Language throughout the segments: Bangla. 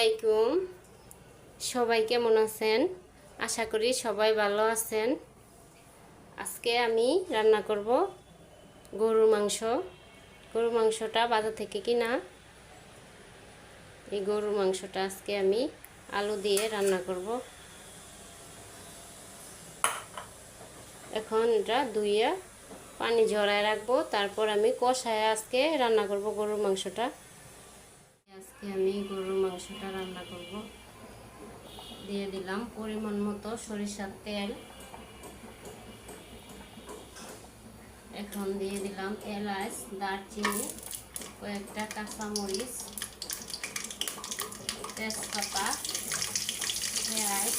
আলাইকুম। সবাই কেমন আছেন? আশা করি সবাই ভালো আছেন। আজকে আমি রান্না করব গরুর মাংস। গরুর মাংসটা বাজার থেকে কিনা। এই গরুর মাংসটা আজকে আমি আলু দিয়ে রান্না করব। এখন এটা ধুইয়ে পানি ঝরায় রাখব। তারপর আমি কষায় আজকে রান্না করব গরুর মাংসটা। আজকে আমি গরুর মাংসটা রান্না করব। দিয়ে দিলাম পরিমাণ মতো সরিষার তেল। এখন দিয়ে দিলাম এলাচ, দারচিনি, কয়েকটা কাঁচামরিচ, তেজপাতা, পেঁয়াজ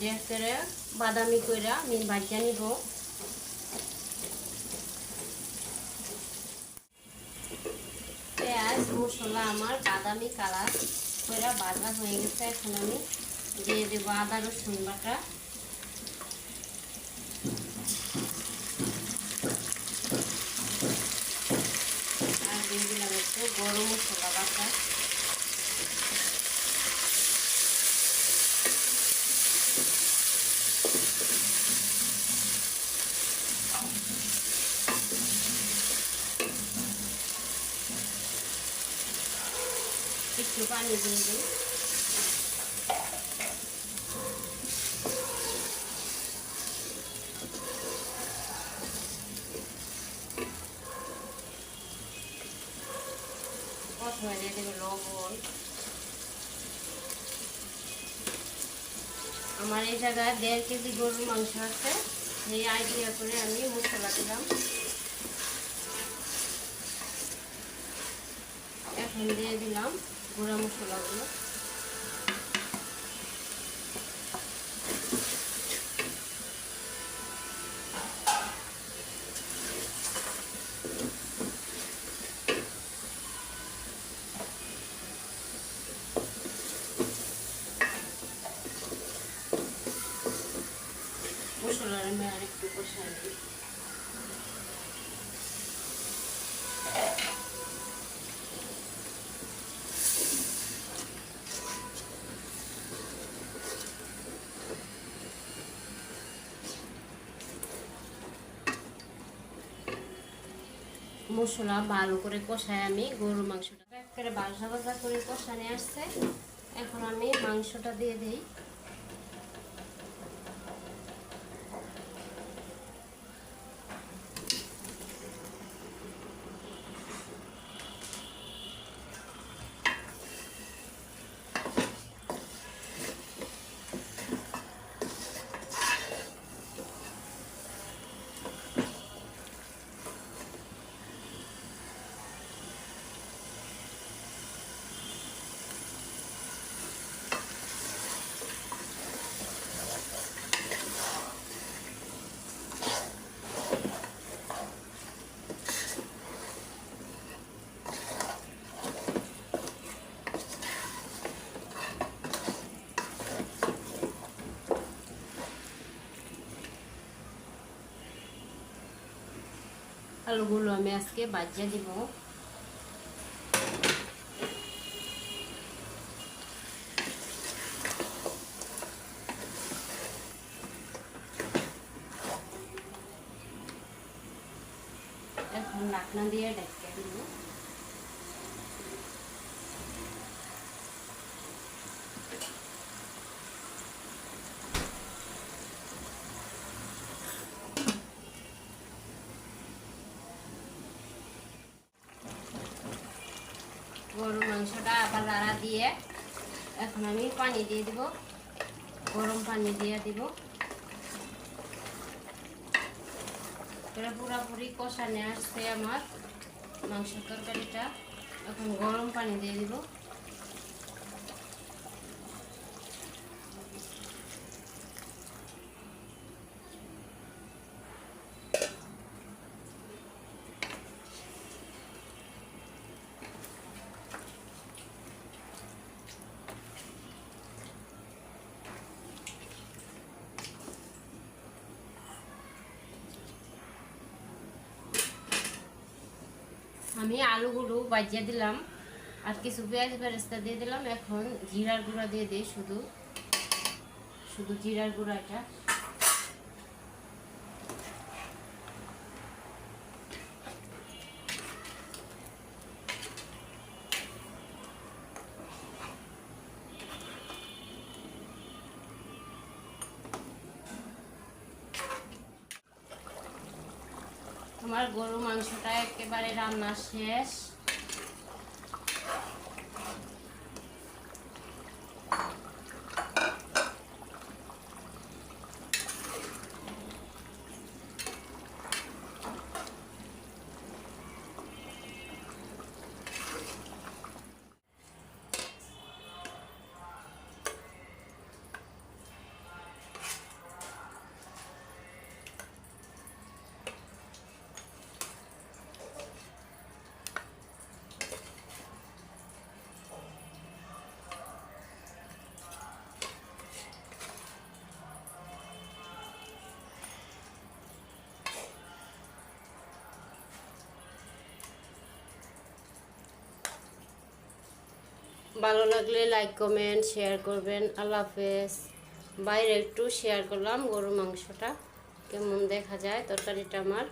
করে বাদামি কইরা আমি ভাজা নিব। পেঁয়াজ, মশলা আমার বাদামি কালার কইরা বাজা হয়ে গেছে, এখন আমি দিয়ে দেবো আদা রসুন বাটা আর দিয়ে দিলাম একটু গরম মশলা বাটা একটু পানি দিয়ে দিই। প্রথমে দিয়ে দেবে লবণ। আমার এই জায়গায় দেড় কেজি গরুর মাংস আছে। এই আইডিয়া করে আমি মশলা দিলাম। এখন দিয়ে দিলাম গুঁড়া মশলাগুলো মশলার আমি আর একটু কষাই দিই মশলা ভালো করে কষায় আমি গরুর মাংসটা করে ভাজা ভাজা করে নিয়ে আসছে। এখন আমি মাংসটা দিয়ে দিই। আলুগুলো আমি আজকে বাজিয়ে দিব। এখন ঢাকনা দিয়ে ঢেকে দিব গরুর মাংসটা আবার দিয়ে এখন আমি পানি দিয়ে দিব, গরম পানি দিয়ে দিব। এটা পুরাপুরি কষানে আসছে আমার মাংস তরকারিটা। এখন গরম পানি দিয়ে দিব। আমি আলুগুলো বাজিয়ে দিলাম আর কিছু পেঁয়াজ বেরেস্তা দিয়ে দিলাম। এখন জিরার গুঁড়া দিয়ে দিই শুধু। শুধু জিরার গুঁড়াটা। আমার গরু মাংসটা একেবারে রান্না শেষ। ভালো লাগলে লাইক কমেন্ট শেয়ার করবেন। আল্লাহ হাফেজ। বাইরে একটু শেয়ার করলাম গরু মাংসটা। কেমন দেখা যায়? তরকারিটা আমার।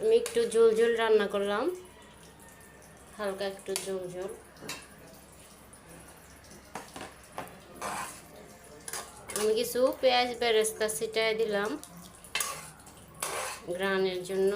আমি একটু ঝোল ঝোল রান্না করলাম। হালকা একটু ঝোল ঝোল। আমি কিছু পেঁয়াজ বেরেস্তা ছিটাই দিলাম। গ্রানের জন্য।